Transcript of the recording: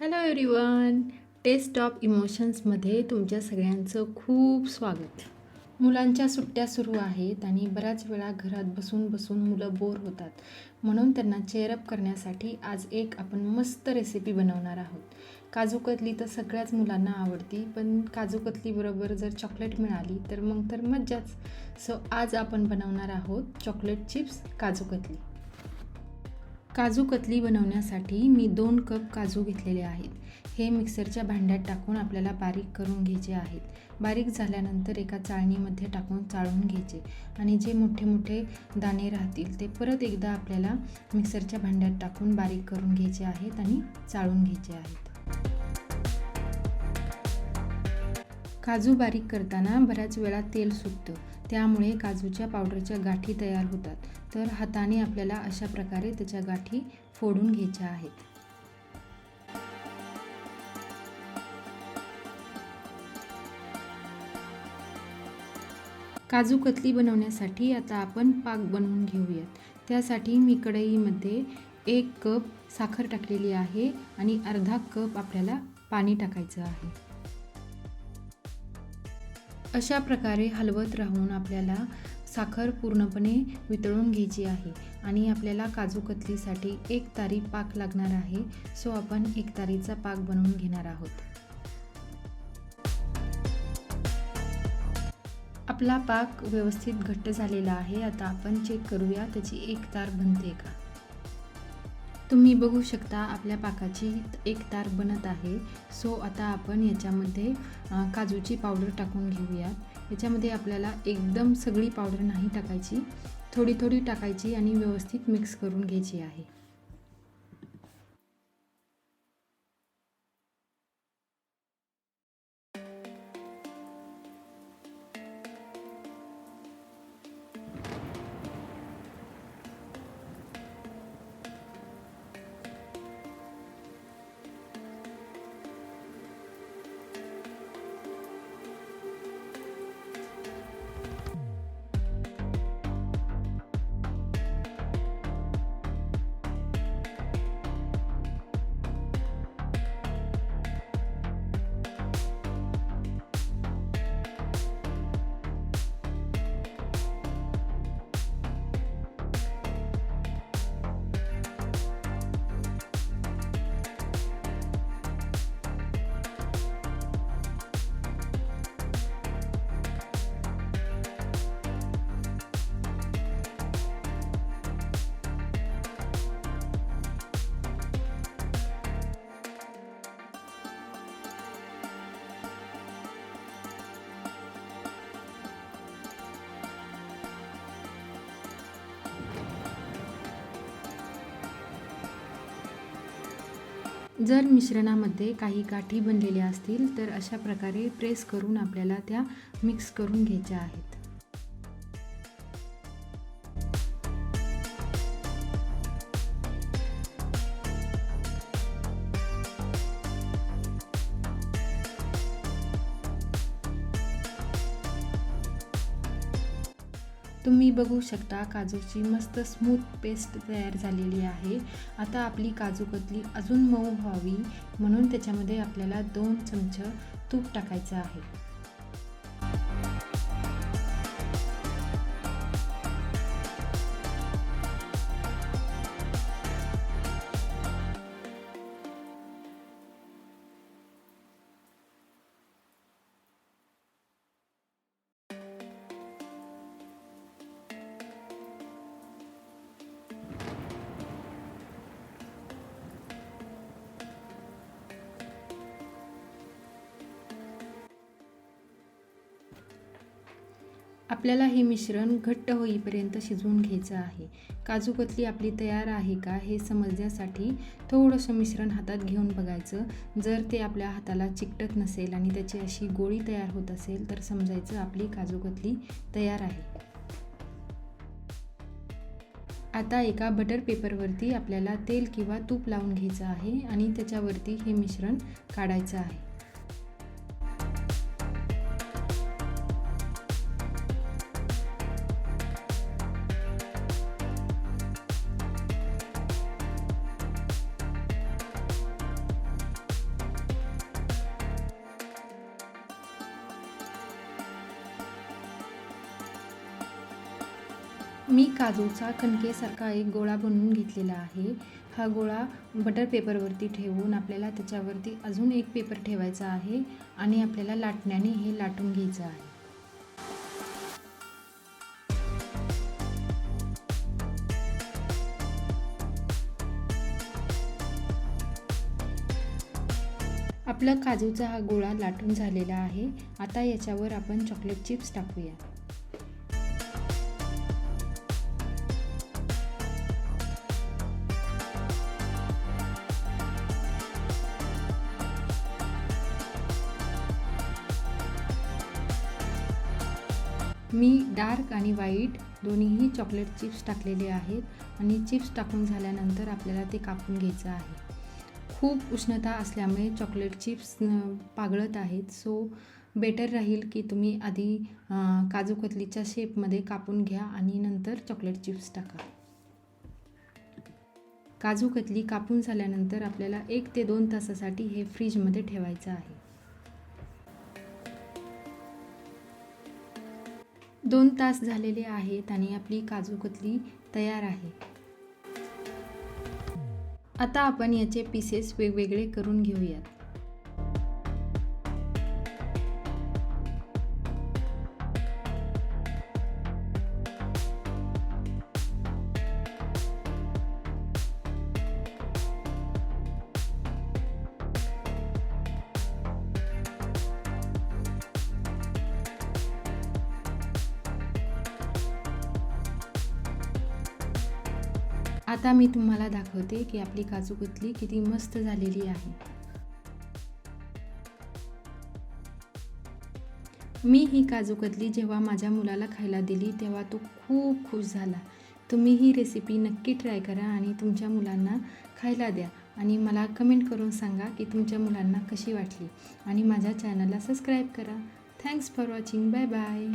Hello everyone taste of इमोशन्समध्ये तुमच्या सगळ्यांचं खूप स्वागत. मुलांच्या सुट्ट्या सुरू आहेत आणि बऱ्याच वेळा घरात बसून बसून मुलं बोर होतात. म्हणून त्यांना चेअरअप करण्यासाठी आज एक आपण मस्त रेसिपी बनवणार आहोत. काजू कतली तर सगळ्याच मुलांना आवडती पण काजू कतलीबरोबर जर चॉकलेट मिळाली तर मग तर मज्जाच. सो आज आपण बनवणार आहोत चॉकलेट चिप्स काजू कतली. काजू कतली बनवण्यासाठी मी दोन कप काजू घेतलेले आहेत. हे मिक्सरच्या भांड्यात टाकून आपल्याला बारीक करून घ्यायचे आहेत. बारीक झाल्यानंतर एका चाळणीमध्ये टाकून चाळून घ्यायचे आणि जे मोठे मोठे दाणे राहतील ते परत एकदा आपल्याला मिक्सरच्या भांड्यात टाकून बारीक करून घ्यायचे आहेत आणि चाळून घ्यायचे आहेत. काजू बारीक करताना बऱ्याच वेळा तेल सुटतं. त्यामुळे काजूच्या पावडरच्या गाठी तयार होतात. तर हाताने आपल्याला अशा प्रकारे त्याच्या गाठी फोडून घ्यायच्या आहेत. काजू कतली बनवण्यासाठी आता आपण पाक बनवून घेऊयात. त्यासाठी मी कढईमध्ये एक कप साखर टाकलेली आहे आणि अर्धा कप आपल्याला पाणी टाकायचं आहे. अशा प्रकारे हलवत राहून आपल्याला साखर पूर्णपणे वितळून घ्यायची आहे आणि आपल्याला काजू कतलीसाठी एक तारी पाक लागणार आहे. सो आपण एक तारीचा पाक बनवून घेणार आहोत. आपला पाक व्यवस्थित घट्ट झालेला आहे. आता आपण चेक करूया त्याची एक तार बनते का? तुम्ही बघू शकता आपल्या पाकाची एक तार बनत आहे. सो आता आपण याच्यामध्ये काजूची पावडर टाकून घेऊयात. याच्यामध्ये आपल्याला एकदम सगळी पावडर नाही टाकायची. थोडी थोडी टाकायची आणि व्यवस्थित मिक्स करून घ्यायची आहे. जर मिश्रणामध्ये काही गाठी बनलेल्या असतील तर अशा प्रकारे प्रेस करून आपल्याला त्या मिक्स करून घ्यायच्या आहेत. तुम्ही बघू शकता काजूची मस्त स्मूथ पेस्ट तयार झालेली आहे. आता आपली काजू कतली अजून मऊ व्हावी म्हणून त्याच्यामध्ये आपल्याला दोन चमच तूप टाकायचं आहे. आपल्याला हे मिश्रण घट्ट होईपर्यंत शिजवून घ्यायचं आहे. काजू कतली आपली तयार आहे का हे समजण्यासाठी थोडंसं मिश्रण हातात घेऊन बघायचं. जर ते आपल्या हाताला चिकटत नसेल आणि त्याची अशी गोळी तयार होत असेल तर समजायचं आपली काजू कतली तयार आहे. आता एका बटर पेपरवरती आपल्याला तेल किंवा तूप लावून घ्यायचं आहे आणि त्याच्यावरती हे मिश्रण काढायचं आहे. मी काजूचा कणकेसारखा एक गोळा बनवून घेतलेला आहे. हा गोळा बटर पेपरवरती ठेवून आपल्याला त्याच्यावरती अजून एक पेपर ठेवायचा आहे आणि आपल्याला लाटण्याने हे लाटून घ्यायचं आहे. आपला काजूचा हा गोळा लाटून झालेला आहे. आता याच्यावर आपण चॉकलेट चिप्स टाकूया. मी डार्क आणि व्हाईट दोन्हीही चॉकलेट चिप्स टाकलेले आहेत आणि चिप्स टाकून झाल्यानंतर आपल्याला ते कापून घ्यायचं आहे. खूप उष्णता असल्यामुळे चॉकलेट चिप्स पागळत आहेत. सो बेटर राहील की तुम्ही आधी काजू कतलीच्या शेपमध्ये कापून घ्या आणि नंतर चॉकलेट चिप्स टाका. काजू कतली कापून झाल्यानंतर आपल्याला एक ते दोन तासासाठी हे फ्रीजमध्ये ठेवायचं आहे. दोन तास झालेले आहेत आणि आपली काजू कतली तयार आहे. आता आपण याचे पीसेस वेगवेगळे करून घेऊयात. आता मी तुम्हाला दाखवते की आपली काजू कतली किती मस्त झालेली आहे. मी ही काजू कतली जेव्हा माझ्या मुलाला खायला दिली तेव्हा तो खूप खुश झाला. तुम्ही ही रेसिपी नक्की ट्राय करा आणि तुमच्या मुलांना खायला द्या. आणि मला कमेंट करून सांगा की तुमच्या मुलांना कशी वाटली. आणि माझ्या चॅनलला सबस्क्राईब करा. Thanks for watching bye bye